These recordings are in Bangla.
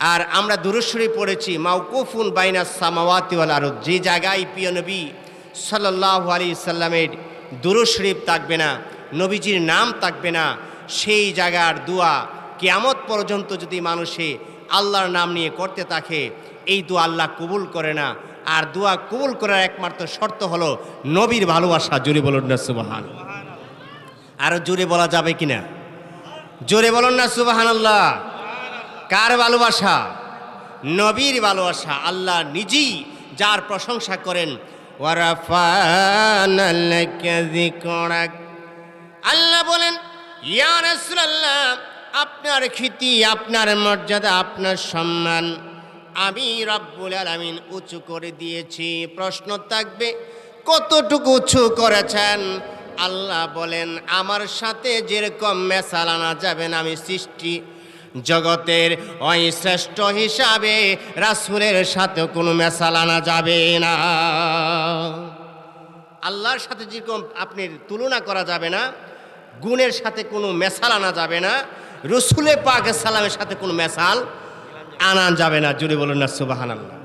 আর আমরা দুরুশ্বরী পড়েছি মাউকুফুন বাইনা সামাওয়াতি ওয়াল আরদ। যে জায়গায় প্রিয় নবী সাল্লাল্লাহু আলাইহি সাল্লামের দুরুশরীফ থাকবে না, নবীজির নাম থাকবে না, সেই জায়গার দোয়া কেয়ামত পর্যন্ত যদি মানুষে আল্লাহর নাম নিয়ে করতে থাকে, এই দোয়া আল্লাহ কবুল করে না। আর দোয়া কবুল করার একমাত্র শর্ত হলো নবীর ভালোবাসা। জোরে বলুন না সুবাহান আরও জোরে বলা যাবে কিনা? জোরে বলুন না সুবাহান আল্লাহ কার ভালোবাসা? নবীর ভালোবাসা। আল্লাহ নিজেই যার প্রশংসা করেন। আল্লাহ বলেন, ইয়া রাসূলুল্লাহ, আপনার খ্যাতি, আপনার মর্যাদা, আপনার সম্মান আমি রব্বুল আলামিন উঁচু করে দিয়েছি। প্রশ্ন থাকবে, কতটুকু উঁচু করেছেন? আল্লাহ বলেন, আমার সাথে যেরকম মেশাল আনা যাবেন আমি সৃষ্টি জগতের ওই শ্রেষ্ঠ হিসাবে রাসূলের সাথে কোনো মেশাল আনা যাবে না। আল্লাহর সাথে যেরকম আপনি তুলনা করা যাবে না, গুণের সাথে কোনো মেশাল আনা যাবে না রসুলে পাক সালামের সাথে কোনো মেশাল আনা যাবে না। জুড়ে বলুন না সুবাহান আল্লাহ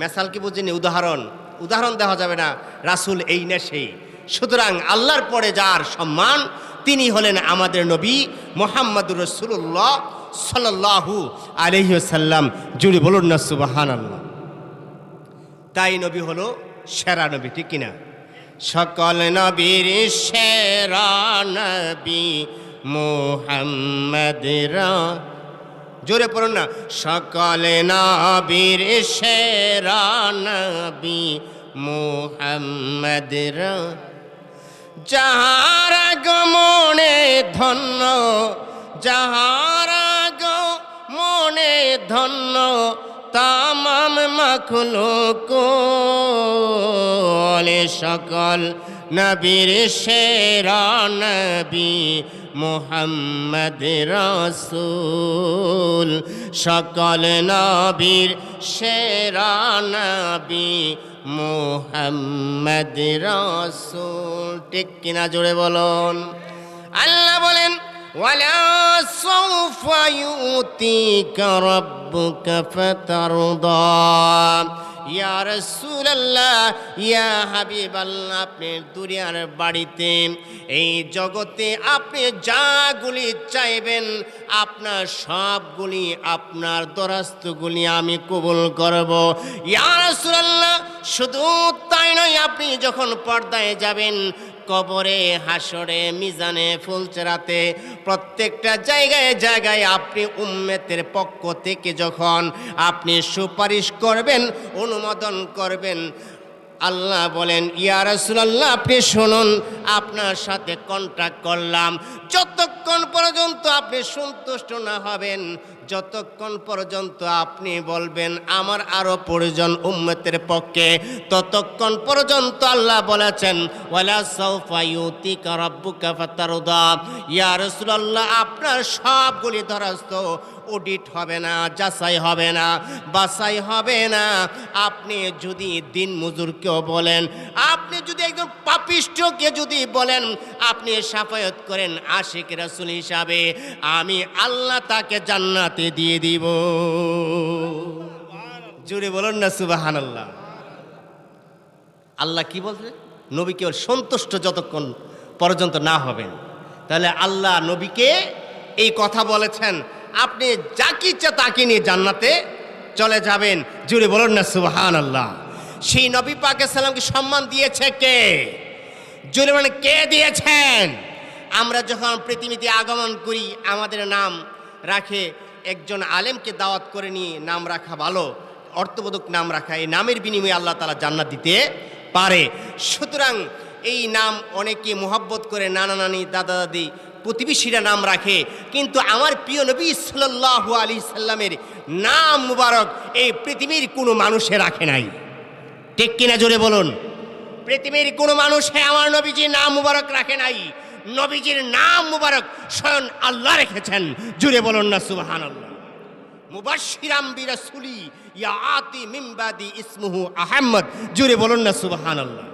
মেশাল কি বুঝিনি? উদাহরণ। উদাহরণ দেওয়া যাবে না, রাসুল এই না সেই। সুতরাং আল্লাহর পরে যার সম্মান, তিনি হলেন আমাদের নবী মোহাম্মদুর রসুল্লাহ সাল্লাহু আলহিসাল্লাম জুড়ে বলুন না সুবাহান আল্লাহ তাই নবী হলো সেরা নবী, ঠিক কিনা? সকল নবীর সেরা নবী মোহাম্মদ জোরে পড়ুন না, সকল নবীর সেরা নবী মোহাম্মদ যাহার গমনে ধন্য মনে ধন্য তামাম মাখলো কোলে সকল নবীর সেরা নবী মোহাম্মদ রসুল, সকল নবীর সেরা নবী মোহাম্মদ রসুল। ঠিক কিনা জুড়ে বলুন। আল্লাহ বলেন ولا سوف يؤتيك ربك فترضى ইয়া রাসূলুল্লাহ ইয়া হাবিবাল্লাহ আপনি দুনিয়ার বাড়িতে এই জগতে আপনি যাগুলি চাইবেন আপনার সবগুলি আপনার দরাস্তগুলি আমি কবুল করব ইয়া রাসূলুল্লাহ শুধু তাই নয় আপনি যখন পর্দায় যাবেন কবরে, হাসরে, মিজানে ফুল ফুলচেরাতে প্রত্যেকটা জায়গায় জায়গায় আপনি উম্মেতের পক্ষ থেকে যখন আপনি সুপারিশ করবেন, অনুমোদন করবেন, আল্লাহ বলেন, ইয়া রাসূলুল্লাহ, আপনি শুনুন, আপনার সাথে কন্ট্রাক্ট করলাম। যতক্ষণ পর্যন্ত আপনি সন্তুষ্ট না হবেন যতক্ষণ পর্যন্ত আপনি বলবেন, আমার আরও প্রয়োজন উম্মতের পক্ষে, ততক্ষণ পর্যন্ত আল্লাহ বলেছেন আপনার সবগুলি ধরাস্ত অডিট হবে না, যাচাই হবে না, বাছাই হবে না। আপনি যদি দিন মজুরকেও বলেন, আপনি যদি পাপিষ্টকে যদি বলেন, আপনি সাফায়ত করেন আশিক রাসুল হিসাবে, আমি আল্লাহ তাকে জান্নাতে দিয়ে দিব। জুড়ে বলুন না সুবাহান আল্লাহ আল্লাহ কি বলছে? নবীকে কেবল সন্তুষ্ট যতক্ষণ পর্যন্ত না হবেন। তাহলে আল্লাহ নবীকে এই কথা বলেছেন, আপনি যাকে ইচ্ছা তাকে নিয়ে জান্নাতে চলে যাবেন? জুড়ে বলুন না সুবাহান আল্লাহ সেই নবী পাকে সালামকে সম্মান দিয়েছে কে? জুড়ে মানে কে দিয়েছেন? আমরা যখন পৃথিবীতে আগমন করি, আমাদের নাম রাখে একজন আলেমকে দাওয়াত করে নিয়ে নাম রাখা ভালো, অর্থবোধক নাম রাখা, এই নামের বিনিময়ে আল্লাহ তালা জান্নাত দিতে পারে। সুতরাং এই নাম অনেকে মোহাব্বত করে, নানা নানি, দাদা দাদি, প্রতিবেশীরা নাম রাখে। কিন্তু আমার প্রিয় নবী সাল্লাল্লাহু আলী সাল্লামের নাম মুবারক এই পৃথিবীর কোনো মানুষে রাখে নাই। ঠিক কিনা জোরে বলুন? পৃথিবীর কোনো মানুষে আমার নবীজির নাম মুবারক রাখে নাই। নবীজির নাম মুবারক স্বয়ং আল্লাহ রেখেছেন। জুড়ে বলুন না সুবাহান আল্লাহ মুবাশিরাম বিরাসুলি ইয়া আতি মিমবাদি ইসমুহু আহমদ। জুড়ে বলুন না সুবাহান আল্লাহ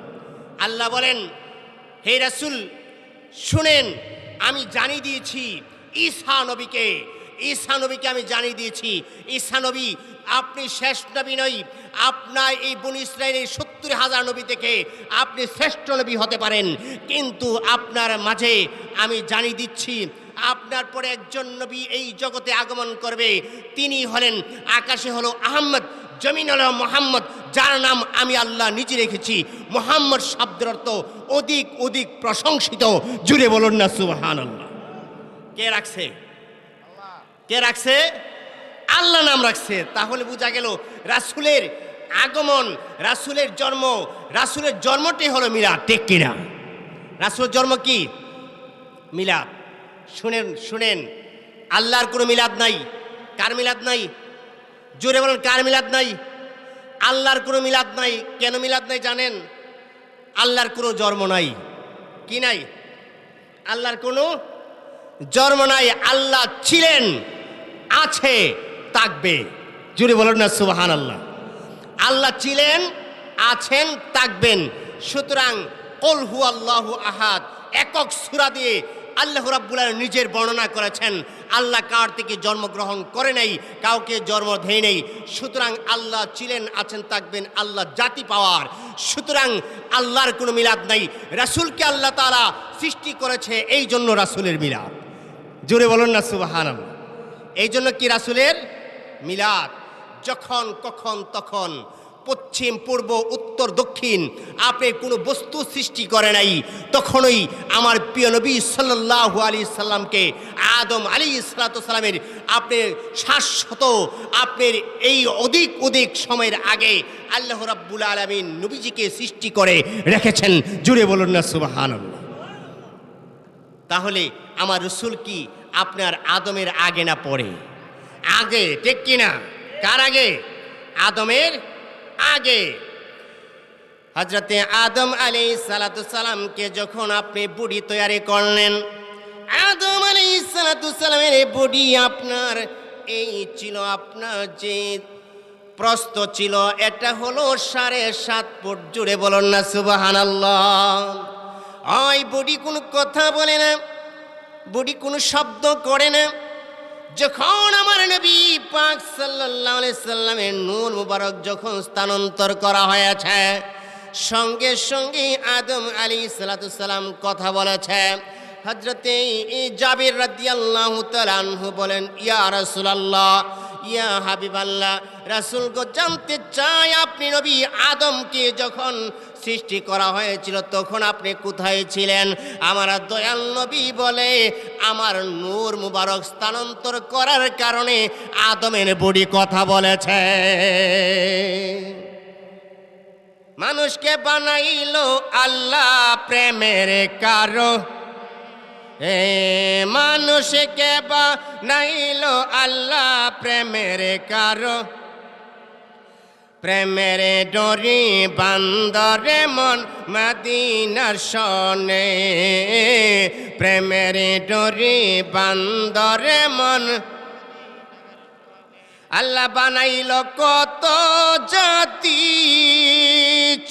আল্লাহ বলেন, হে রাসূল, শুনেন, আমি জানিয়ে দিয়েছি, ঈসা নবীকে ঈসা নবীকে আমি জানিয়ে দিয়েছি, ঈসা নবী, আপনি শেষ নবী নই, আপনার এই বন ইসরায়েলের সত্তর হাজার নবী থেকে আপনি শ্রেষ্ঠ নবী হতে পারেন। কিন্তু আপনার মাঝে আমি জানিয়ে দিচ্ছি, আপনার পরে একজন নবী এই জগতে আগমন করবে। তিনি হলেন, আকাশে হলো আহম্মদ, জমিন হলো মোহাম্মদ, যার নাম আমি আল্লাহ নিজে রেখেছি। মোহাম্মদ শব্দের অর্থ অধিক অধিক প্রশংসিত। জুড়ে বলুন না সুবাহান আল্লাহ কে রাখছে? কে রাখছে? আল্লাহ নাম রাখছে। তাহলে বোঝা গেল রাসুলের আগমন, রাসুলের জন্ম, রাসুলের জন্মটি হলো মিলাদ, ঠিক কিনা? রাসুলের জন্ম কি? মিলাদ। শুনেন শুনেন। আল্লাহর কোনো মিলাদ নাই। কার মিলাদ নাই? জোরে বলেন, কার মিলাদ নাই? আল্লাহর কোনো মিলাদ নাই। কেন মিলাদ নাই জানেন? আল্লাহর কোনো জন্ম নাই। কি নাই? আল্লাহর কোনো জন্ম নাই। আল্লাহ ছিলেন। আছে তাকবে জুড়ে বলেন না সুবাহান আল্লাহ আল্লাহ ছিলেন, আছেন তাকবেন সুতরাং কল হু আল্লাহ আহাদ, একক সুরা দিয়ে আল্লাহ রাব্বুল নিজের বর্ণনা করেছেন। আল্লাহ কার থেকে জন্মগ্রহণ করে নেই, কাউকে জন্ম ধেয়ে নেই। সুতরাং আল্লাহ ছিলেন, আছেন, থাকবেন, আল্লাহ জাতি পাওয়ার। সুতরাং আল্লাহর কোনো মিলাদ নাই। রাসূলকে আল্লাহ তাআলা সৃষ্টি করেছে এই জন্য রাসূলের মিলাদ। জোরে বলুন না সুবাহান এই জন্য কি রাসূলের? মিলাদ। যখন, কখন, তখন, পশ্চিম, পূর্ব, উত্তর, দক্ষিণ, আপনি কোনো বস্তু সৃষ্টি করে নাই, তখনই আমার প্রিয় নবী সাল্লাল্লাহু আলী সাল্লামকে, আদম আলী সালামের আপনি শাশ্বত, আপনার এই অধিক অধিক সময়ের আগে আল্লাহ রাব্বুল আলমিন নবীজিকে সৃষ্টি করে রেখেছেন। জুড়ে বলুন না সুবাহান তাহলে আমার রসুল কি আপনার আদমের আগে না পড়ে আগে, ঠিক কিনা? কার আগে? আদমের আগে। হজরতে আদম আলী সালাতামকে যখন আপনি বুড়ি তৈরি করলেন, আদম আলী সালাতামের বুড়ি আপনার, এই ছিল আপনার যে প্রস্ত ছিল, এটা হলো সাড়ে সাত ফুট জুড়ে বলুন না সুবাহান ওই বুড়ি কোনো কথা বলে না। বুড়ি কোনো শব্দ করে না। যখন আমার নবী পাক আলাইহি সাল্লামের নূর মুবারক যখন স্থানান্তর করা হয়েছে, সঙ্গে সঙ্গে আদম আলী সালাম কথা বলেছে। হজরতে জাবির রাদিয়াল্লাহু তাআলা বলেন, ইয়া রাসূলুল্লাহ ইয়া হাবিবাল্লাহ, রাসূল গো, জানতে চাই আপনি নবী আদমকে যখন সৃষ্টি করা হয়েছিল, তখন আপনি কোথায় ছিলেন? আমার দয়াল নবী বলে, আমার নূর মুবারক স্থানান্তর করার কারণে আদমের বডি কথা বলেছে। মানুষকে বানাইলো আল্লাহ প্রেমের কারও এ মানুষকে বানাইলো আল্লাহ প্রেমের কারও। প্রেমের ডরি বান্দরে মন মদিনার সনে। প্রেমের ডরি বান্দরে মন। আল্লাহ বানাইল কত জাতি।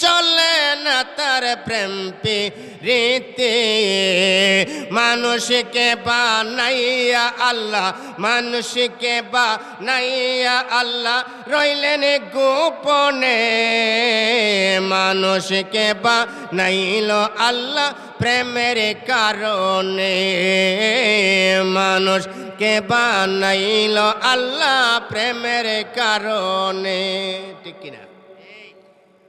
চলে না তার প্রেম রীতে মানুষকে বা নাইয়া আল্লাহ, মানুষকে বা নাইয়া আল্লাহ রইলেন গোপনে। মানুষকে বানাইল আল্লাহ প্রেমের কারণে। মানুষকে বানাইল আল্লাহ প্রেমের কারণে। ঠিক কিনা?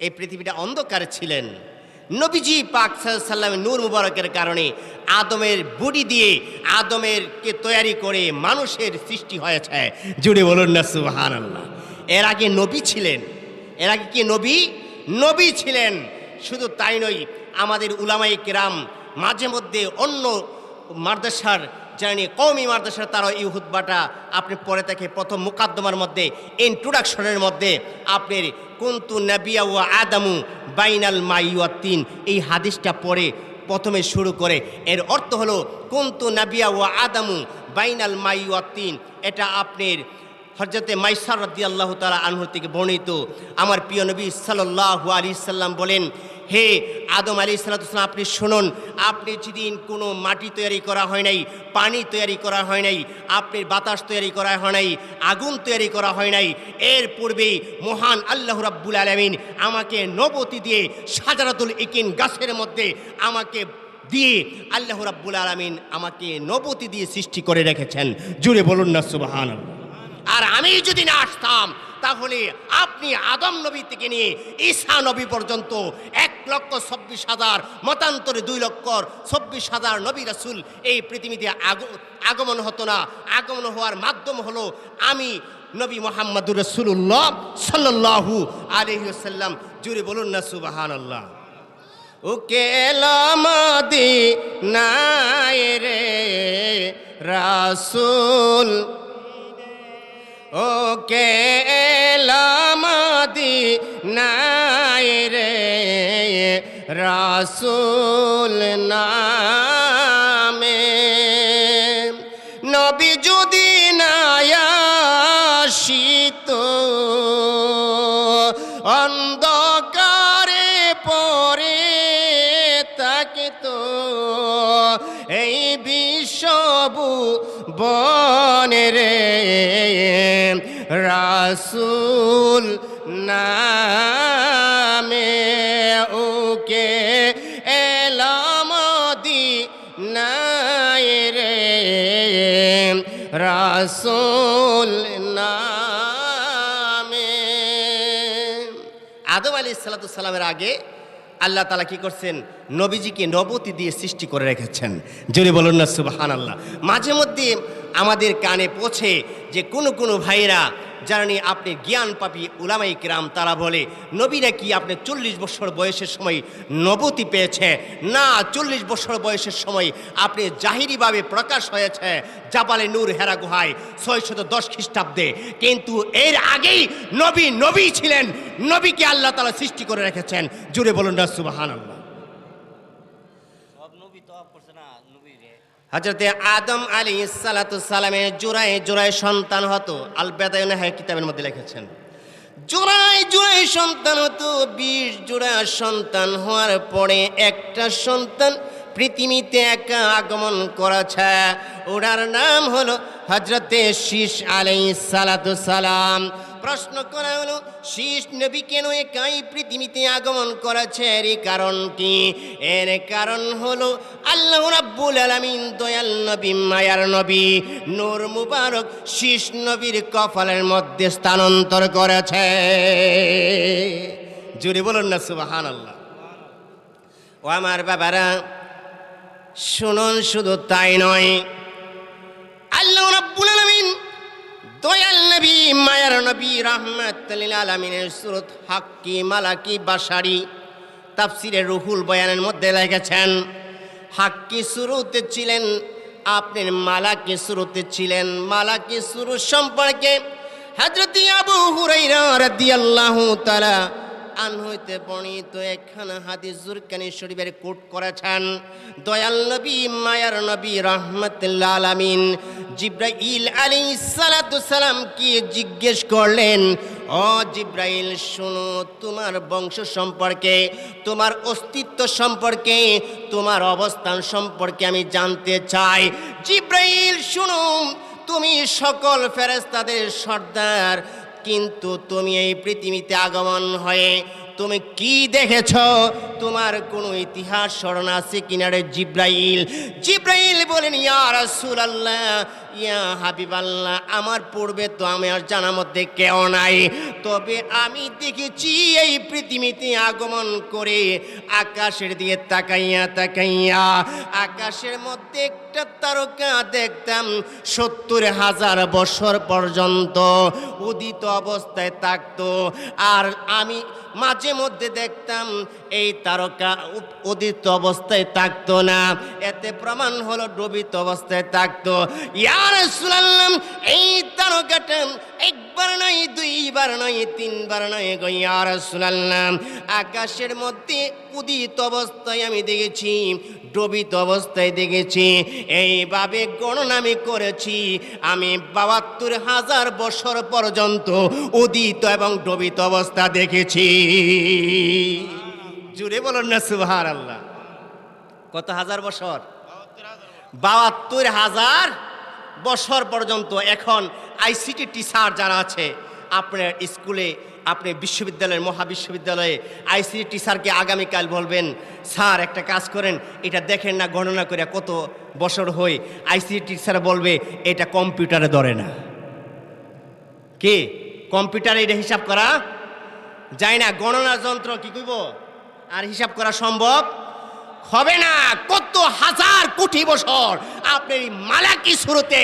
এই পৃথিবীটা অন্ধকার ছিলেন। নবীজি পাক সাল্লামের নূর মুবারকের কারণে আদমের বডি দিয়ে আদমের কে তৈরি করে মানুষের সৃষ্টি হয়েছে। জুড়ে বলুন না সুবাহান আল্লাহ এর আগে নবী ছিলেন। এর আগে কি নবী? নবী ছিলেন। শুধু তাই নয়, আমাদের উলামাই কেরাম মাঝে মধ্যে অন্য মাদ্রাসার জানি কৌমি মাদ্রাসার তারা এই হুতবাটা আপনি পরে থাকে প্রথম মুকাদ্দমার মধ্যে ইন্ট্রোডাকশনের মধ্যে আপনার কুন্তু নাবিয়া ও আদামু বাইনাল মাইয়াতিন এই হাদিসটা পড়ে প্রথমে শুরু করে। এর অর্থ হলো কুন্তু নাবিয়া ও আদামু বাইনাল মাইয়াতিন এটা আপনার হজরতে মাইসার রদি আল্লাহ তালা আনহুর থেকে বর্ণিত। আমার প্রিয় নবী সাল্লাহ আলী সাল্লাম বলেন হে আদম আলী সালাতাম আপনি শুনুন, আপনি যেদিন কোনো মাটি তৈরি করা হয় নাই, পানি তৈরি করা হয় নাই, আপনি বাতাস তৈরি করা হয় নাই, আগুন তৈরি করা হয় নাই, এর পূর্বে মহান আল্লাহ রাব্বুল আলমিন আমাকে নবতি দিয়ে সাজারাতুল ইকিন গাছের মধ্যে আমাকে দিয়ে আল্লাহ রাব্বুল আলমিন আমাকে নবতি দিয়ে সৃষ্টি করে রেখেছেন। জুড়ে বলুন না সুবাহান আর আমি যদি না আসতাম তাহলে আপনি আদম নবী থেকে নিয়ে ঈসা নবী পর্যন্ত এক লক্ষ চব্বিশ হাজার, মতান্তরে দুই লক্ষ চব্বিশ হাজার নবী রাসুল এই পৃথিবীতে আগ- আগমন হতো না। আগমন হওয়ার মাধ্যম হলো আমি নবী মোহাম্মদুর রসুল্লাহ সাল্লাহু আলহিসাল্লাম জুড়ে বলুন না সুবাহান আল্লাহ ওকে লামাদি নাই রে রাসুল ওকে লামাদি নাই রে রাসুল নামে। নবী যদি তো, এই বিশ্ববু বনে রে, রাসুল নামে ওকে এলামদি নাই রে, রাসুল নামে। আদম আলী সালামের আগে আল্লাহ তালা কি করছেন? নবীজিকে নবতি দিয়ে সৃষ্টি করে রেখেছেন। জোরে বলুন না সুবাহান আল্লাহ মাঝে মধ্যে আমাদের কানে পৌঁছে যে কোনো কোনো ভাইরা নিয়ে আপনি জ্ঞান পাপি উলামাই কিরাম, তারা বলে নবীরা কি আপনি চল্লিশ বছর বয়সের সময় নবতি পেয়েছে? না, চল্লিশ বছর বয়সের সময় আপনি জাহিরিভাবে প্রকাশ হয়েছে জাবালে নূর হেরা গুহায় ছয়শত দশ খ্রিস্টাব্দে। কিন্তু এর আগেই নবী নবী ছিলেন। নবীকে আল্লাহ তালা সৃষ্টি করে রেখেছেন। জুড়ে বলুন না সুবাহান আল্লাহ সব নবী তো অফ করছে না নবী রে হজরতে আদম আলী সালামের জোড়ায় জোড়ায় সন্তান হতো। আল বেদায়নে হ্যাঁ কিতাবের মধ্যে লিখেছেন, জোড়ায় জোড়ায় সন্তান হতো, বিশ জোড়া সন্তান হওয়ার পরে একটা সন্তান পৃথিবীতে একা আগমন করেছে। ওনার নাম হলো হজরতে শীষ আলাই সালাম। প্রশ্ন করা হলো, শীষ নবী কেন একাই পৃথিবীতে আগমন করেছে? এর কারণ কি এর কারণ হলো, আল্লাহ রাব্বুল আলামিন দয়াল নবী, মায়ার নবী, নূর মুবারক শীষ নবীর কপালের মধ্যে স্থানান্তর করেছে। জুড়ে বলুন না সুবাহান আল্লাহ ও আমার বাবারা, শুনুন, শুধু তাই নয়, আল্লাহ রাব্বুল দয়াল নবী, মায়ার নবী রাহমাতুল আলমিনের সুরত হাক্কি মালাকি বাসারি তাফসিরে রুহুল বয়ানের মধ্যে লেগেছেন। হাক্কি সুরুতে ছিলেন আপনার মালাকি শুরুতে ছিলেন। মালাকি শুরু সম্পর্কে হজরত আবু হুরাইরা রাদিয়াল্লাহু তাআলা আন হইতে বর্ণিত একখানা হাদিস জুরকানি শরীফের কোট করেছেন। দয়াল নবী, মায়ার নবী, রহমতুল্লাহ আলামিন। জিব্রাইল আলী সালাম কি জিজ্ঞেস করলেন, ও জিব্রাইল, শোনো, তোমার বংশ সম্পর্কে, তোমার অস্তিত্ব সম্পর্কে, তোমার অবস্থান সম্পর্কে আমি জানতে চাই। জিব্রাইল, শুনো, তুমি সকল ফেরেস্তাদের সর্দার কিন্তু তুমি এই পৃথিবীতে আগমন হয়ে তুমি কি দেখেছ? তোমার কোনো ইতিহাস স্মরণ আছে কিনারে জিব্রাইল? জিব্রাইল বলেন ইয়ার রাসূলুল্লাহ ইয়া হাবিবাল্লাহ, আমার পূর্বে তো আমার জানার মধ্যে কেউ নাই। তবে আমি দেখেছি এই পৃথিবীতে আগমন করে আকাশের দিকে তাকাইয়া তাকাইয়া, আকাশের মধ্যে একটা তারকা দেখতাম সত্তর হাজার বছর পর্যন্ত উদিত অবস্থায় থাকতো। আর আমি মাঝে মধ্যে দেখতাম এই তারকা উদিত অবস্থায় থাকতো না, এতে প্রমাণ হলো ডুবিত অবস্থায় থাকতো। ইয়ার এই তারকাটা একবার নয়, দুইবার নয়, তিনবার নয় গো সুলাল্লাম আকাশের মধ্যে উদিত অবস্থায় আমি দেখেছি, ডুবিত অবস্থায় দেখেছি। এইভাবে গণনা আমি করেছি, আমি বাহাত্তর হাজার বছর পর্যন্ত উদিত এবং ডুবিত অবস্থা দেখেছি। জুড়ে বলুন না সুহার আল্লাহ কত হাজার বছর? বাহাত্তর হাজার বছর পর্যন্ত এখন আইসিটি টিচার যারা আছে, আপনার স্কুলে, আপনি বিশ্ববিদ্যালয়ের, মহাবিশ্ববিদ্যালয়ে আইসিটি টিচারকে আগামীকাল বলবেন, স্যার, একটা কাজ করেন, এটা দেখেন না, গণনা করে কত বছর হয় আইসিটি টিচার বলবে, এটা কম্পিউটারে ধরে না। কি? কম্পিউটারে এটা হিসাব করা যায় না? গণনা যন্ত্র কি কইব? আর হিসাব করা সম্ভব? হবে না। কত হাজার কোটি বছর আপনি এই মালাকি শুরুতে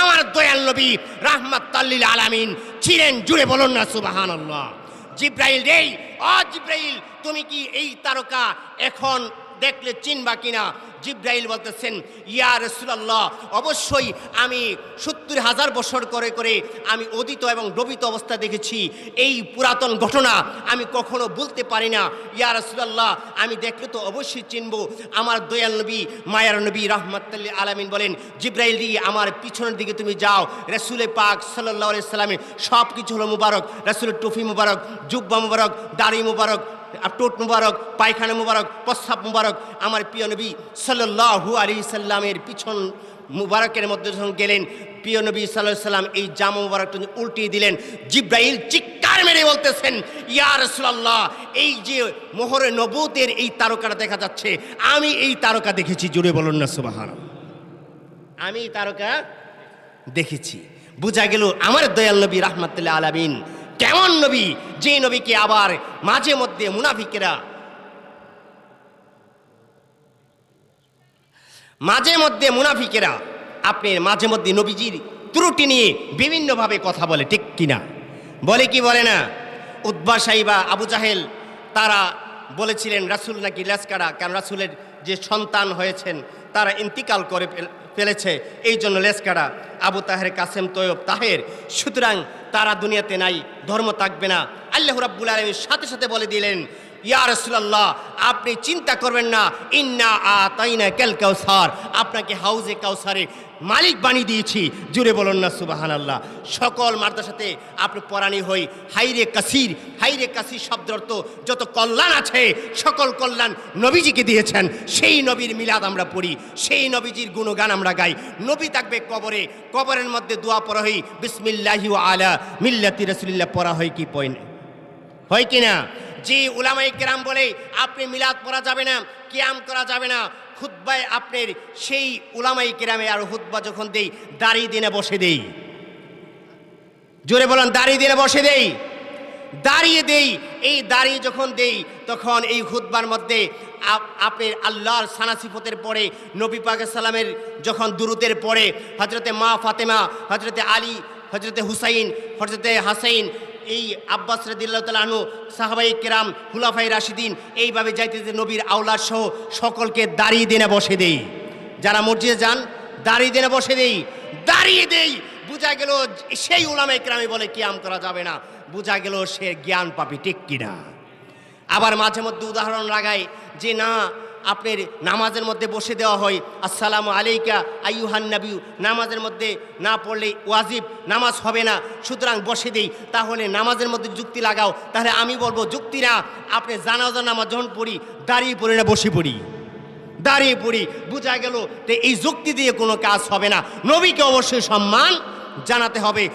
আমার দয়াল নবী রাহমাত তাল্লিল আলামিন ছিলেন, জুড়ে বলুন না সুবাহান জিব্রাইল রে, অ জিব্রাইল, তুমি কি এই তারকা এখন দেখলে চিনবা কিনা? জিব্রাইল বলতেছেন, ইয়া রসুলাল্লাহ, অবশ্যই আমি সত্তর হাজার বছর করে করে আমি অদিত এবং ডবিত অবস্থা দেখেছি। এই পুরাতন ঘটনা আমি কখনো বলতে পারি না। ইয়া রসুলাল্লাহ, আমি দেখলে তো অবশ্যই চিনব। আমার দয়াল নবী, মায়ার নবী রহমতুল্লি আলামিন বলেন, জিব্রাইল আমার পিছনের দিকে তুমি যাও। রসুলে পাক সাল্লাহ সাল্লামের সব কিছু হলো মুবারক। রসুলের টুফি মুবারক, জুব্বা মুবারক, দাড়ি মুবারক টোট মুবারক, পায়খানা মুবারক, প্রস্রাব মুবারক, আমার প্রিয় নবী সাল্লাহু আলী সাল্লামের পিছন মুবারকের মধ্যে যখন গেলেন, প্রিয় নবী সাল্লাহ সাল্লাম এই জামা মুবারকটা উল্টিয়ে দিলেন। জিব্রাইল চিৎকার মেরে বলতেছেন ইয়ার সাল্লাহ এই যে মোহরে নবুতের এই তারকাটা দেখা যাচ্ছে, আমি এই তারকা দেখেছি জুড়ে বলুন না সুবাহান আমি তারকা দেখেছি। বোঝা গেল, আমার দয়াল নবী রাহমাতুল্লাহ আলামিন কেমন নবী? যে নবীকে আবার মাঝে মধ্যে মুনাফিকেরা মাঝে মধ্যে মুনাফিকেরা আপনি মাঝে মধ্যে নবীজির ত্রুটি নিয়ে বিভিন্নভাবে কথা বলে, ঠিক কিনা? বলে কি বলে না? উদ্বা সাহিবা আবু জাহেল, তারা বলেছিলেন, রাসুল নাকি লেসকারা কারণ রাসুলের যে সন্তান হয়েছেন তারা ইন্তিকাল করে ফেলেছে। এই জন্য লেসকাড়া আবু তাহের, কাসেম, তৈয়ব, তাহের। সুতরাং তারা দুনিয়াতে নাই, ধর্ম থাকবে না। আল্লাহ রাব্বুল আলমীর সাথে সাথে বলে দিলেন ইয়া রসুল্লাহ আপনি চিন্তা করবেন না, ইন্না আ তাইনা কেল কাউসার, আপনাকে হাউজে কাউসারে মালিক বানিয়ে দিয়েছি। জুড়ে বলুন না সুবাহান আল্লাহ সকল মাদ্রাসাতে আপনি পরাণী হই, হাইরে কাসির হাইরে কাসির শব্দ অর্থ যত কল্যাণ আছে, সকল কল্যাণ নবীজিকে দিয়েছেন। সেই নবীর মিলাদ আমরা পড়ি, সেই নবীজির গুণগান আমরা গাই। নবী থাকবে কবরে, কবরের মধ্যে দোয়া পড়া হই, বিসমিল্লাহি আলা মিল্লাতি রসুলিল্লাহ পড়া হয় কি পয়েন্ট হয় কি না? যে উলামাই কেরাম বলে, আপনি মিলাদ পড়া যাবে না, কিয়াম করা যাবে না। খুদ্বায় আপনার সেই উলামাই কেরামে আর হুদ্বা যখন দেই, দাড়ি দিনে বসে দেই। জোরে বলেন, দাড়ি দিনে বসে দেই? দাঁড়িয়ে দেই, এই দাঁড়িয়ে যখন দেই, তখন এই হুদবার মধ্যে আপ- আপনার আল্লাহর সানাসিফতের পরে, নবী পাকের সালামের যখন দুরুতের পরে হজরতে মা ফাতেমা হজরতে আলী হজরতে হুসাইন হজরতে হাসাইন, এই আব্বাস রদিল্লাহ তালু সাহাবাই কেরাম হুলাফাই রাশিদিন, এইভাবে যাইতে যে নবীর আওলাদ সহ সকলকে দাঁড়িয়ে দিনে বসে দেই। যারা মসজিদে যান, দাঁড়িয়ে দিনে বসে দেই। দাঁড়িয়ে দেই, বোঝা গেল সেই উলামে কেরামে বলে, কিয়াম করা যাবে না। বোঝা গেল সে জ্ঞান পাপি ঠিক কিনা। আবার মাঝে মধ্যে উদাহরণ লাগায় যে, না আপনার নামাজের মধ্যে বসে দেওয়া হয়। আসসালামু আলাইকা, আইয়ুহান নাবিউ নামাজের মধ্যে না পড়লে ওয়াজিব, নামাজ হবে না। সুতরাং বসে দেই। তাহলে নামাজের মধ্যে যুক্তি লাগাও। তাহলে আমি বলব, যুক্তি না। আপনি জানাজা নামাজ যখন পড়ি, দাঁড়িয়ে পড়ি না, বসে পড়ি। দাঁড়িয়ে পড়ি। বোঝা গেল যে এই যুক্তি দিয়ে কোনো কাজ হবে না। নবীকে অবশ্যই সম্মান জানাতে হবে।